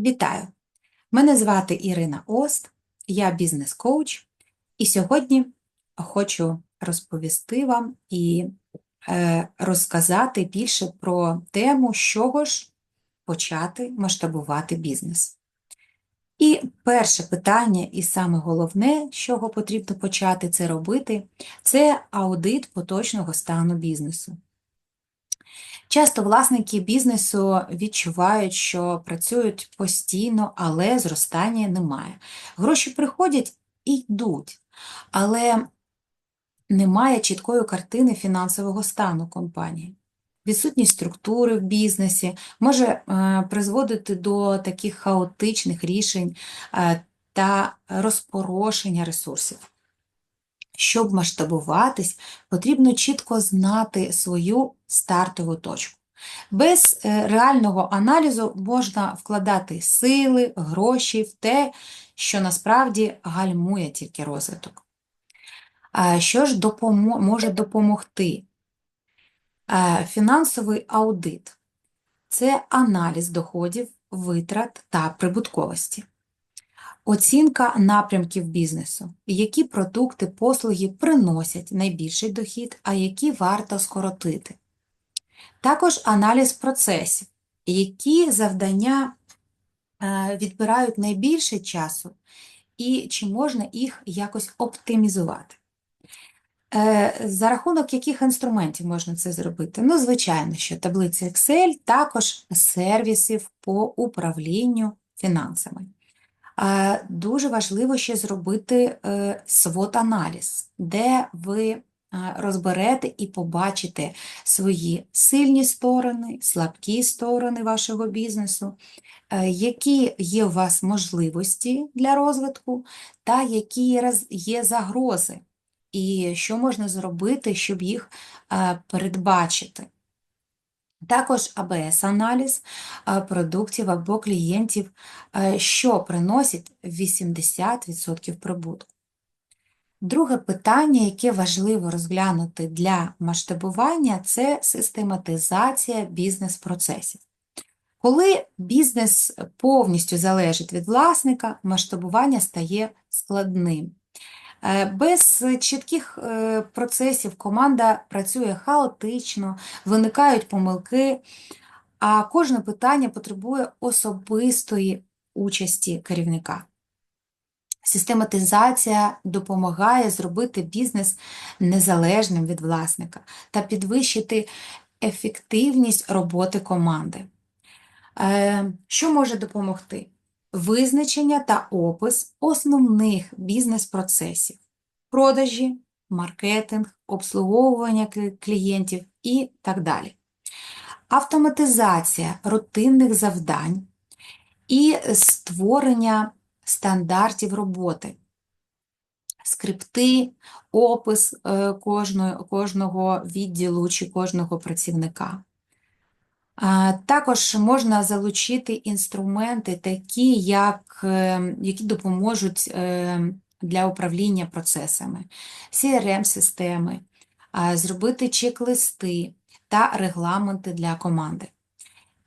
Вітаю! Мене звати Ірина Ост, я бізнес-коуч, і сьогодні хочу розповісти вам і е, розказати більше про тему, з чого ж почати масштабувати бізнес. І перше питання, і саме головне, з чого потрібно почати це робити, це аудит поточного стану бізнесу. Часто власники бізнесу відчувають, що працюють постійно, але зростання немає. Гроші приходять і йдуть, але немає чіткої картини фінансового стану компанії. Відсутність структури в бізнесі може е, призводити до таких хаотичних рішень е, та розпорошення ресурсів. Щоб масштабуватись, потрібно чітко знати свою стартову точку. Без е, реального аналізу можна вкладати сили, гроші в те, що насправді гальмує тільки розвиток. Що ж може допомогти? Фінансовий аудит це аналіз доходів, витрат та прибутковості. Оцінка напрямків бізнесу, які продукти, послуги приносять найбільший дохід, а які варто скоротити. Також аналіз процесів, які завдання е, відбирають найбільше часу, і чи можна їх якось оптимізувати. Е, за рахунок яких інструментів можна це зробити? Ну, звичайно, що таблиця Excel, також сервісів по управлінню фінансами. Дуже важливо ще зробити е, свот-аналіз, де ви е, розберете і побачите свої сильні сторони, слабкі сторони вашого бізнесу, е, які є у вас можливості для розвитку, та які є загрози, і що можна зробити, щоб їх передбачити. Також АБС-аналіз продуктів або клієнтів, що приносить 80% прибутку. Друге питання, яке важливо розглянути для масштабування, це систематизація бізнес-процесів. Коли бізнес повністю залежить від власника, масштабування стає складним. Е, без чітких е, процесів команда працює хаотично, виникають помилки, а кожне питання потребує особистої участі керівника. Систематизація допомагає зробити бізнес незалежним від власника та підвищити ефективність роботи команди. Е, що може допомогти? Визначення та опис основних бізнес-процесів, продажі, маркетинг, обслуговування клієнтів і так далі. Автоматизація рутинних завдань і створення стандартів роботи, скрипти, опис е, кожного, кожного відділу чи кожного працівника. Також можна залучити інструменти, такі, як, е, які допоможуть е, для управління процесами, CRM-системи, зробити чек-листи та регламенти для команди.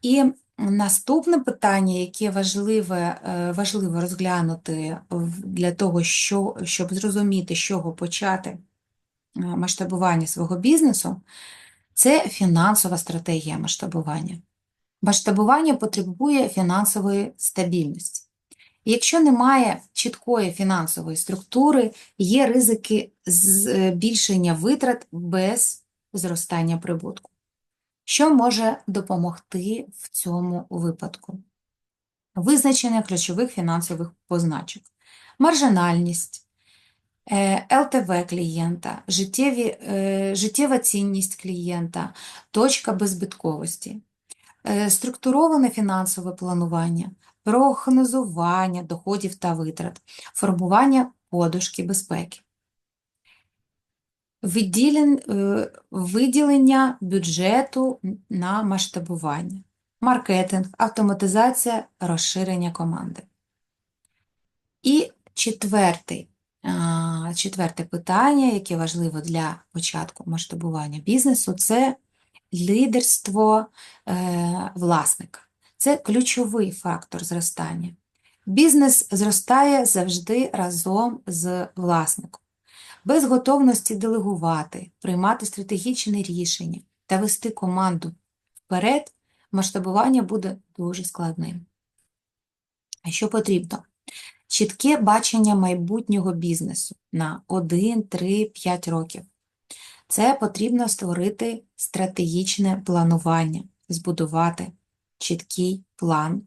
І наступне питання, яке важливе, е, важливо розглянути для того, що, щоб зрозуміти, з чого почати масштабування свого бізнесу. Це фінансова стратегія масштабування. Масштабування потребує фінансової стабільності. якщо немає чіткої фінансової структури, є ризики збільшення витрат без зростання прибутку. Що може допомогти в цьому випадку? Визначення ключових фінансових позначок, маржинальність, ЛТВ клієнта, життєві, е, життєва цінність клієнта, точка беззбитковості, е, структуроване фінансове планування, прогнозування доходів та витрат, формування подушки безпеки. Виділення бюджету на масштабування, маркетинг, автоматизація, розширення команди. І четвертий Четверте питання, яке важливо для початку масштабування бізнесу, це лідерство е, власника. це ключовий фактор зростання. Бізнес зростає завжди разом з власником. Без готовності делегувати, приймати стратегічне рішення та вести команду вперед, масштабування буде дуже складним. А що потрібно? Чітке бачення майбутнього бізнесу на 1, 3, 5 років. Це потрібно створити стратегічне планування, збудувати чіткий план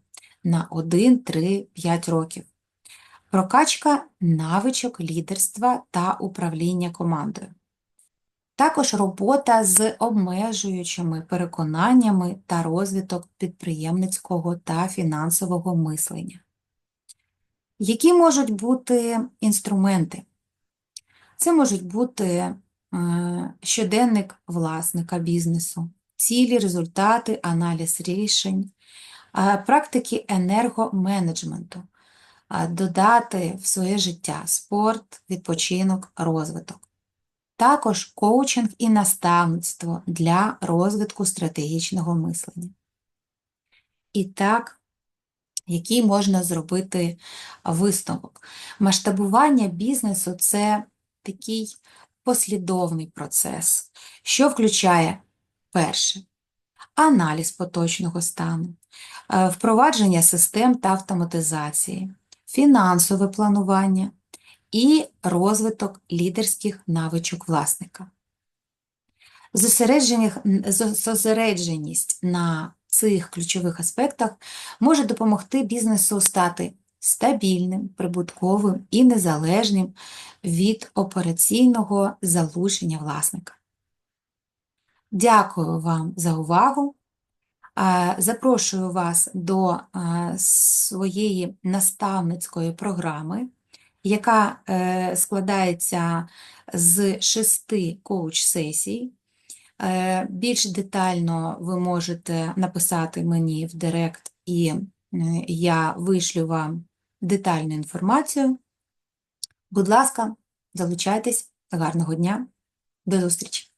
на 1, 3, 5 років. Прокачка навичок лідерства та управління командою. Також робота з обмежуючими переконаннями та розвиток підприємницького та фінансового мислення. Які можуть бути інструменти? Це можуть бути е, щоденник власника бізнесу, цілі, результати, аналіз рішень, е, практики енергоменеджменту, е, додати в своє життя спорт, відпочинок, розвиток. Також коучинг і наставництво для розвитку стратегічного мислення. І так, який можна зробити висновок? Масштабування бізнесу це такий послідовний процес, що включає перше аналіз поточного стану, е, впровадження систем та автоматизації, фінансове планування і розвиток лідерських навичок власника. Зосередженість на цих ключових аспектах може допомогти бізнесу стати стабільним, прибутковим і незалежним від операційного залучення власника. Дякую вам за увагу. Е, Запрошую вас до е, своєї наставницької програми, яка е, складається з шести коуч-сесій. Е, Більш детально ви можете написати мені в Директ, і я вишлю вам детальну інформацію. Будь ласка, залучайтесь. Гарного дня. До зустрічі!